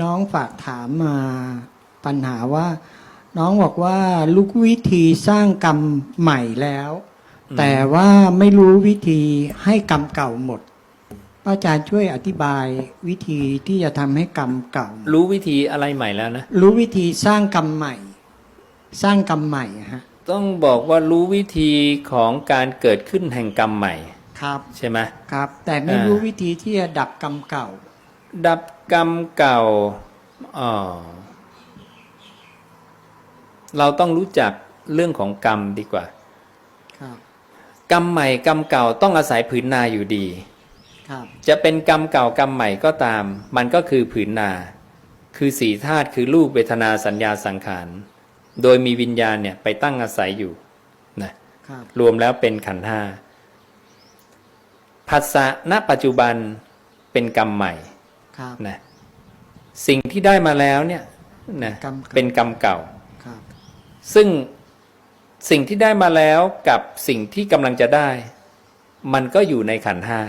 น้องฝากถามมาปัญหาว่า น้องบอกว่าลูกวิธีสร้างกรรมใหม่แล้วอืมแต่ว่าไม่รู้วิธีให้กรรมเก่าหมดพระอาจารย์ช่วยอธิบายวิธีที่จะทำให้กรรมเก่า รู้วิธีอะไรใหม่แล้วนะ รู้วิธีสร้างกรรมใหม่ สร้างกรรมใหม่ฮะต้องบอกว่ารู้วิธีของการเกิดขึ้นแห่งกรรมใหม่ครับ ใช่ไหมครับ แต่ไม่อ่ารู้วิธีที่จะดับกรรมเก่า ดับกรรมเก่าอ๋อเราต้องรู้จักเรื่องของกรรมดีกว่าครับกรรมใหม่กรรมเก่าต้องอาศัยผืนนาอยู่ดีครับจะเป็นกรรมเก่ากรรมใหม่ก็ตาม มันก็คือผืนนา คือสีธาตุคือรูปเวทนาสัญญาสังขารโดยมีวิญญาณเนี่ยไปตั้งอาศัยอยู่นะครับรวมแล้วเป็นขันธ์ห้าผัสสะณปัจจุบันเป็นกรรมใหม่ครับ นะสิ่งที่ได้มาแล้วเนี่ยนะกรรมเก่าเป็นกรรมเก่าครับซึ่งสิ่งที่ได้มาแล้วกับสิ่งที่กำลังจะได้ มันก็อยู่ในขันธ์ห้า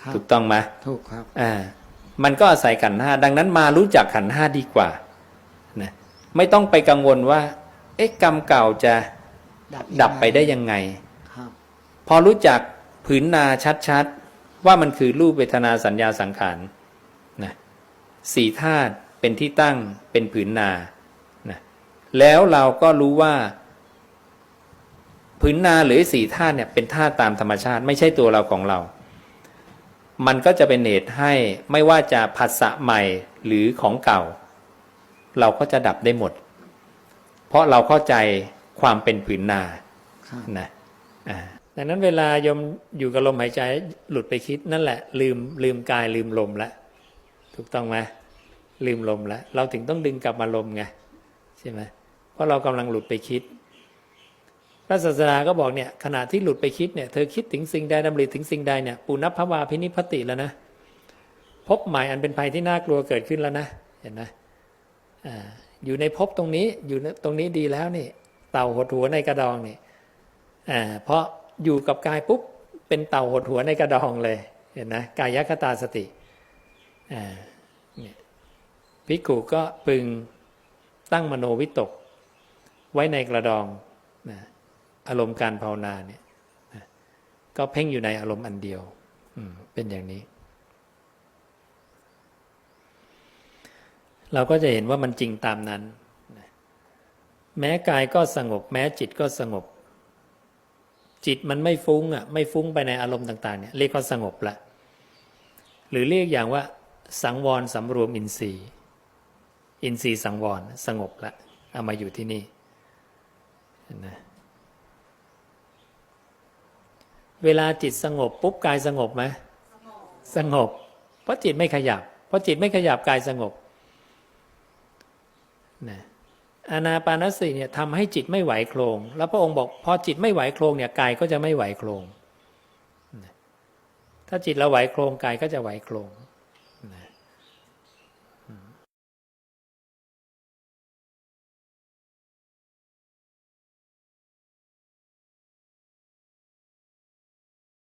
ครับถูกต้องไหมถูกครับอ่ามันก็อาศัยขันธ์ห้าดังนั้นมารู้จักขันธ์ห้าดีกว่านะไม่ต้องไปกังวลว่า เอ๊ะกรรมเก่าจะดับไปได้ยังไงครับพอรู้จักผืนนาชัดๆ ว่ามันคือรูปเวทนาสัญญาสังขารนะ สี่ธาตุเป็นที่ตั้งเป็นผืนนานะแล้วเราก็รู้ว่า ผืนนาหรือสี่ธาตุเนี่ยเป็นธาตุตามธรรมชาติ ไม่ใช่ตัวเราของเรา มันก็จะเป็นเหตุให้ไม่ว่าจะผัสสะใหม่หรือของเก่า เราก็จะดับได้หมด เพราะเราเข้าใจความเป็นผืนนาครับนะอ่าดังนั้นเวลายมอยู่กับลมหายใจหลุดไปคิดนั่นแหละ ลืมลืมกายลืมลมละ ถูกต้องไหมลืมลมแล้วเราถึงต้องดึงกลับมาลมไงใช่ไหมเพราะเรากำลังหลุดไปคิด พระศาสดาก็บอกเนี่ยขณะที่หลุดไปคิดเนี่ยเธอคิดถึงสิ่งใดดำริถึงสิ่งใดเนี่ยปุณพภวาพินิพติแล้วนะพบใหม่อันเป็นภัยที่น่ากลัวเกิดขึ้นแล้วนะเห็นไหมอยู่ในภพตรงนี้อยู่ตรงนี้ดีแล้วนี่ เต่าหดหัวในกระดองนี่เพราะอยู่กับกายปุ๊บเป็นเต่าหดหัวในกระดองเลยเห็นนะกายคตาสติ ภิกขุก็พึงตั้งมโนวิตก ไว้ในกระดองนะอารมณ์การภาวนาเนี่ยนะก็เพ่งอยู่ในอารมณ์อันเดียวเป็นอย่างนี้ เราก็จะเห็นว่ามันจริงตามนั้นแม้กายก็สงบ แม้จิตก็สงบ จิตมันไม่ฟุ้งอะไม่ฟุ้งไปในอารมณ์ต่าง ๆเนี่ยเรียกว่าสงบละหรือเรียกอย่างว่า สังวรสำรวมอินทรีย์ อินทรีย์สังวรสงบละเอามาอยู่ที่นี่เห็นไหมเวลาจิตสงบปุ๊บกายสงบไหมสงบ เพราะจิตไม่ขยับ เพราะจิตไม่ขยับกายสงบนะอานาปานสติเนี่ยทำให้จิตไม่ไหวโครง แล้วพระองค์บอกพอจิตไม่ไหวโครงเนี่ยกายก็จะไม่ไหวโครง ถ้าจิตเราไหวโครงกายก็จะไหวโครง